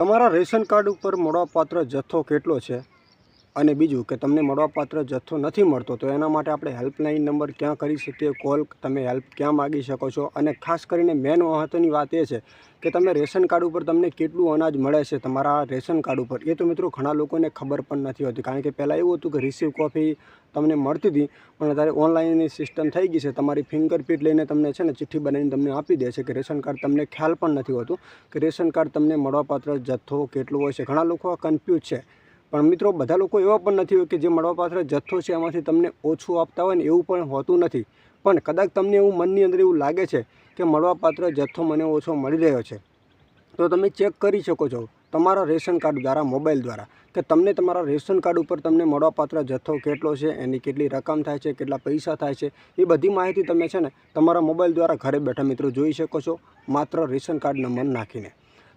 તમારા ration card ઉપર મળવાપાત્ર જથ્થો કેટલો છે? અને બીજું કે તમને મળવાપાત્ર જથ્થો નથી મળતો, તો એના માટે આપણે હેલ્પલાઇન નંબર ક્યાં કરી શકીએ? કોલ, તમે હેલ્પ ક્યાં માગી શકો છો? અને ખાસ કરીને મેન મહત્ત્વની વાત એ છે કે તમે રેશન કાર્ડ ઉપર તમને કેટલું અનાજ મળે છે તમારા રેશન કાર્ડ ઉપર? એ તો મિત્રો ઘણા લોકોને ખબર પણ નથી હોતી, કારણ કે પહેલાં એવું હતું કે રિસીવ કોફી તમને મળતી હતી, પણ અત્યારે ઓનલાઈનની સિસ્ટમ થઈ ગઈ છે. તમારી ફિંગરપ્રિન્ટ લઈને તમને છે ને ચિઠ્ઠી બનાવીને તમને આપી દે છે કે રેશન કાર્ડ તમને ખ્યાલ પણ નથી હોતું કે રેશન કાર્ડ તમને મળવાપાત્ર જથ્થો કેટલો હોય છે. ઘણા લોકો કન્ફ્યુઝ છે. પણ મિત્રો, બધા લોકો એવા પણ નથી હોય કે જે મળવાપાત્ર જથ્થો છે, એમાંથી તમને ઓછું આપતા હોય ને એવું પણ હોતું નથી. પણ કદાચ તમને એવું મનની અંદર એવું લાગે છે કે મળવાપાત્ર જથ્થો મને ઓછો મળી રહ્યો છે. તો તમે ચેક કરી શકો છો તમારા રેશન કાર્ડ દ્વારા, મોબાઈલ દ્વારા, કે તમને તમારા રેશન કાર્ડ ઉપર તમને મળવાપાત્ર જથ્થો કેટલો છે, એની કેટલી રકમ થાય છે, કેટલા પૈસા થાય છે, એ બધી માહિતી તમે છે ને તમારા મોબાઈલ દ્વારા ઘરે બેઠા મિત્રો જોઈ શકો છો. માત્ર રેશન કાર્ડ નંબર નાખીને.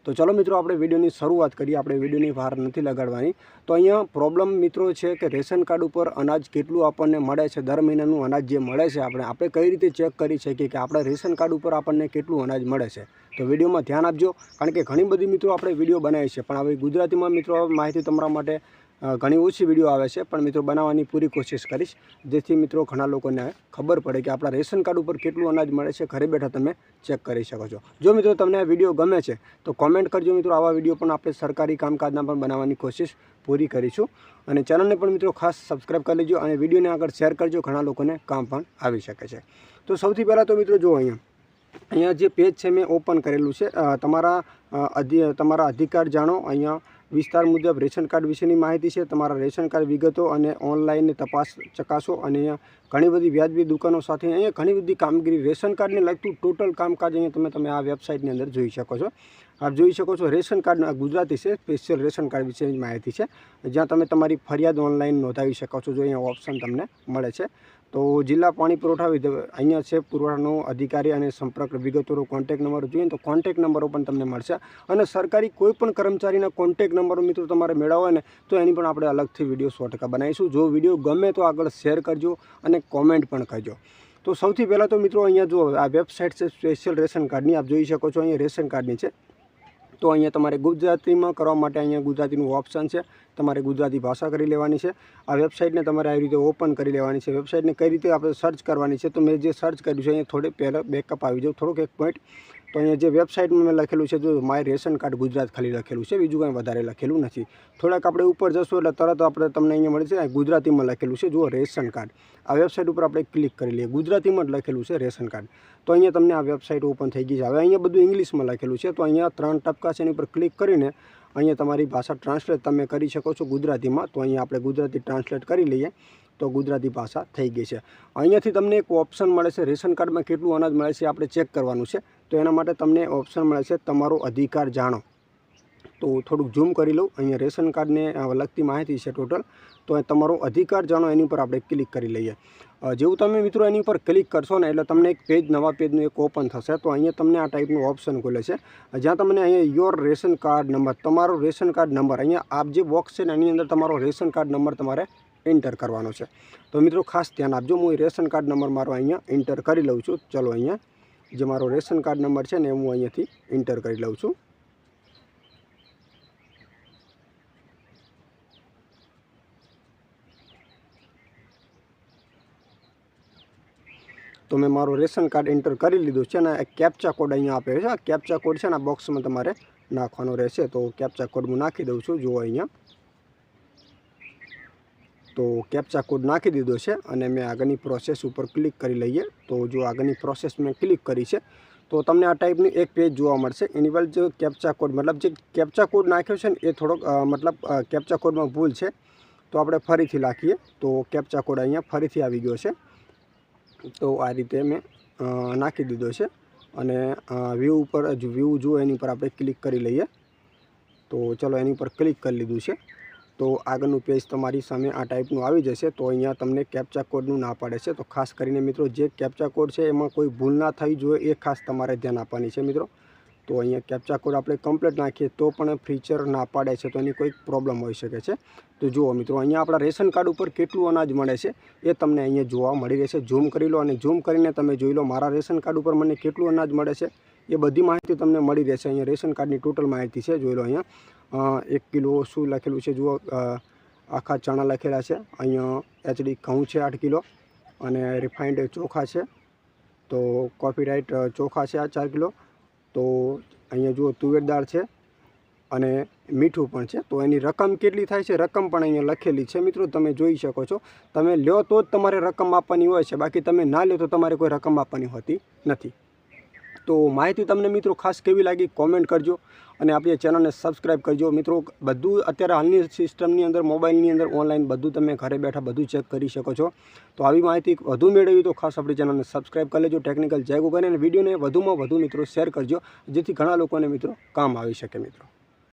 તો ચલો મિત્રો, આપણે વિડીયોની શરૂઆત કરીએ. આપણે વિડીયોની વાર નથી લગાડવાની. તો અહીંયા પ્રોબ્લેમ મિત્રો છે કે રેશન કાર્ડ ઉપર અનાજ કેટલું આપણને મળે છે, દર મહિનાનું અનાજ જે મળે છે, આપણે આપણે કઈ રીતે ચેક કરી શકીએ કે આપણા રેશન કાર્ડ ઉપર આપણને કેટલું અનાજ મળે છે. તો વિડીયોમાં ધ્યાન આપજો. કારણ કે ઘણી બધી મિત્રો આપણે વીડિયો બનાવી છે પણ હવે ગુજરાતીમાં મિત્રો, માહિતી તમારા માટે ઘણી ઓછી વીડિયો આવે છે, પણ મિત્રો બનાવવાની પૂરી કોશિશ કરીશ. જેથી મિત્રો ઘણા લોકોને ખબર પડે કે આપણા રેશન કાર્ડ ઉપર કેટલું અનાજ મળે છે. ઘરે બેઠા તમે ચેક કરી શકો છો. જો મિત્રો તમને આ વીડિયો ગમે છે, તો કોમેન્ટ કરજો મિત્રો. આવા વીડિયો પણ આપણે સરકારી કામકાજના પણ બનાવવાની કોશિશ પૂરી કરીશું. અને ચેનલને પણ મિત્રો ખાસ સબસ્ક્રાઈબ કરી લેજો અને વિડીયોને આગળ શેર કરજો. ઘણા લોકોને કામ પણ આવી શકે છે. તો સૌથી પહેલાં તો મિત્રો જો અહીંયા અહીંયા જે પેજ છે, મેં ઓપન કરેલું છે. તમારા અધિ, તમારા અધિકાર જાણો. અહીંયા વિસ્તાર મુજબ રેશન કાર્ડ વિશેની માહિતી છે. તમારા રેશન કાર્ડ વિગતો અને ઓનલાઈન તપાસ ચકાસો અને ઘણી બધી વ્યાજબી દુકાનો સાથે અહીંયા ઘણી બધી કામગીરી રેશન કાર્ડને લગતું ટોટલ કામકાજ અહીંયા તમે તમે આ વેબસાઇટની અંદર જોઈ શકો છો. આપ જોઈ શકો છો રેશન કાર્ડ ગુજરાતી છે, સ્પેશિયલ રેશન કાર્ડ વિશેની માહિતી છે. જ્યાં તમે તમારી ફરિયાદ ઓનલાઈન નોંધાવી શકો છો, જો અહીંયા ઓપ્શન તમને મળે છે. તો જિલ્લા પાણી પુરવઠા અહીંયા છે પુરવઠાનો અધિકારી અને સંપર્ક વિગતોનો કોન્ટેક નંબર જોઈએ તો કોન્ટેક નંબરો પણ તમને મળશે. અને સરકારી કોઈપણ કર્મચારીના કોન્ટેક નંબરો મિત્રો તમારે મેળવવા ને, તો એની પણ આપણે અલગથી વીડિયો સો ટકા બનાવીશું. જો વીડિયો ગમે તો આગળ શેર કરજો અને કોમેન્ટ પણ કરજો. તો સૌથી પહેલાં તો મિત્રો અહીંયા જો આ વેબસાઇટ છે સ્પેશિયલ રેશન કાર્ડની આપ જોઈ શકો છો અહીંયા રેશન કાર્ડની છે. તો અહીંયા તમારે ગુજરાતીમાં કરવા માટે અહીંયા ગુજરાતીનું ઓપ્શન છે. તમારે ગુજરાતી ભાષા કરી લેવાની છે. આ વેબસાઇટને તમારે આવી રીતે ઓપન કરી લેવાની છે. વેબસાઇટને કઈ રીતે આપણે સર્ચ કરવાની છે? તો મેં જે સર્ચ કર્યું છે, અહીંયા થોડે પહેલાં બેકઅપ આવી જાઉં. થોડોક એક પોઈન્ટ તો અહીંયા જે વેબસાઇટમાં મેં લખેલું છે, જો માય રેશન કાર્ડ ગુજરાત ખાલી લખેલું છે, બીજું કાંઈ વધારે લખેલું નથી. થોડાક આપણે ઉપર જશું એટલે તરત આપણે તમને અહીંયા મળે છે ગુજરાતીમાં લખેલું છે, જુઓ રેશન કાર્ડ આ વેબસાઇટ ઉપર આપણે ક્લિક કરી લઈએ. ગુજરાતીમાં જ લખેલું છે રેશન કાર્ડ તો અહીંયા તમને આ વેબસાઇટ ઓપન થઈ ગઈ છે. હવે અહીંયા બધું ઇંગ્લિશમાં લખેલું છે, તો અહીંયા ત્રણ ટપકા છે, એની ઉપર ક્લિક કરીને અહીંયા તમારી ભાષા ટ્રાન્સલેટ તમે કરી શકો છો ગુજરાતીમાં. તો અહીંયા આપણે ગુજરાતી ટ્રાન્સલેટ કરી લઈએ. તો ગુજરાતી ભાષા થઈ ગઈ છે. અહીંયાથી તમને એક ઓપ્શન મળે છે, રેશન કાર્ડમાં કેટલું અનાજ મળે છે આપણે ચેક કરવાનું છે. તો એના માટે તમને ઓપ્શન મળે છે, તમારો અધિકાર જાણો. તો થોડુંક ઝૂમ કરી લઉં. અહીંયા રેશન કાર્ડને લગતી માહિતી છે ટોટલ તો તમારો અધિકાર જાણો, એની ઉપર આપણે ક્લિક કરી લઈએ. જેવું તમે મિત્રો એની ઉપર ક્લિક કરશો ને, એટલે તમને એક પેજ નવા પેજનું એક ઓપન થશે. તો અહીંયા તમને આ ટાઈપનું ઓપ્શન ખુલે છે. જ્યાં તમને અહીંયા યોર રેશન કાર્ડ નંબર, તમારો રેશન કાર્ડ નંબર, અહીંયા આપ જે બોક્સ છે ને, એની અંદર તમારો રેશન કાર્ડ નંબર તમારે એન્ટર કરવાનો છે. તો મિત્રો ખાસ ધ્યાન આપજો, હું રેશન કાર્ડ નંબર મારો અહીંયા એન્ટર કરી લઉં છું. ચલો અહીંયા, જે મારો રેશન કાર્ડ નંબર છે ને હું અહીંયાથી એન્ટર કરી લઉં છું. તો મેં મારું રેશન કાર્ડ એન્ટર કરી લીધું છે અને કેપ્ચા કોડ અહીંયા આપ્યો છે. આ કેપ્ચા કોડ છે ને બોક્સમાં તમારે નાખવાનો રહેશે. તો કેપ્ચા કોડ હું નાખી દઉં છું. જુઓ અહીંયા. તો કેપ્ચા કોડ નાખી દીધો છે અને મેં આગળની પ્રોસેસ ઉપર ક્લિક કરી લઈએ. તો જો આગળની પ્રોસેસ મેં ક્લિક કરી છે, તો તમને આ ટાઈપની એક પેજ જોવા મળશે. એની પર જે કેપ્ચા કોડ મતલબ જે કેપ્ચા કોડ નાખ્યો છે ને, એ થોડોક મતલબ કેપ્ચા કોડમાં ભૂલ છે. તો આપણે ફરીથી નાખીએ તો કેપ્ચા કોડ અહીંયા ફરીથી આવી ગયો છે. તો આ રીતે મેં નાખી દીધો છે. અને વ્યૂ ઉપર વ્યૂ જુઓ, એની ઉપર આપણે ક્લિક કરી લઈએ. તો ચલો એની ઉપર ક્લિક કરી લીધું છે. તો આગળનું પેજ તમારી સામે આ ટાઈપનું આવી જશે, તો અહીંયા તમને કેપ્ચા કોડનું ના પાડે છે. તો ખાસ કરીને મિત્રો, જે કેપ્ચા કોડ છે, એમાં કોઈ ભૂલ ના થઈ જોઈએ, એ ખાસ તમારે ધ્યાન આપવાની છે મિત્રો. તો અહીંયા કેપ્ચા કોડ આપણે કમ્પ્લીટ નાખીએ, તો પણ ફીચર ના પાડે છે, તો એની કોઈક પ્રોબ્લેમ હોઈ શકે છે. તો જુઓ મિત્રો, અહીંયા આપણા રેશન કાર્ડ ઉપર કેટલું અનાજ મળે છે, એ તમને અહીંયા જોવા મળી રહેશે. ઝૂમ કરી લો અને ઝૂમ કરીને તમે જોઈ લો, મારા રેશન કાર્ડ ઉપર મને કેટલું અનાજ મળે છે, એ બધી માહિતી તમને મળી રહેશે. અહીંયા રેશન કાર્ડની ટોટલ માહિતી છે, જોઈ લો અહીંયા. એક કિલો શું લખેલું છે? જુઓ આખા ચણા લખેલા છે. અહીંયા એચડી ઘઉં છે આઠ કિલો અને રિફાઇન્ડ ચોખા છે. તો કોફી રાઇટ ચોખા છે આ ચાર કિલો. તો અહીંયા જુઓ, તુવેર દાળ છે અને મીઠું પણ છે. તો એની રકમ કેટલી થાય છે? રકમ પણ અહીંયા લખેલી છે. મિત્રો, તમે જોઈ શકો છો. તમે લ્યો તો જ તમારે રકમ આપવાની હોય છે. બાકી તમે ના લ્યો તો તમારે કોઈ રકમ આપવાની હોતી નથી. તો માહિતી તમને મિત્રો ખાસ કેવી લાગી કોમેન્ટ કરજો અને આપણી ચેનલને સબસ્ક્રાઈબ કરજો. મિત્રો, બધું અત્યારે હાલની સિસ્ટમની અંદર મોબાઈલની અંદર ઓનલાઈન બધું તમે ઘરે બેઠા બધું ચેક કરી શકો છો. તો આવી માહિતી વધુ મેળવી તો ખાસ આપણી ચેનલને સબસ્ક્રાઈબ કરી લેજો. ટેકનિકલ જય ગોગન. અને વિડીયોને વધુમાં વધુ મિત્રો શેર કરજો, જેથી ઘણા લોકોને મિત્રો કામ આવી શકે મિત્રો.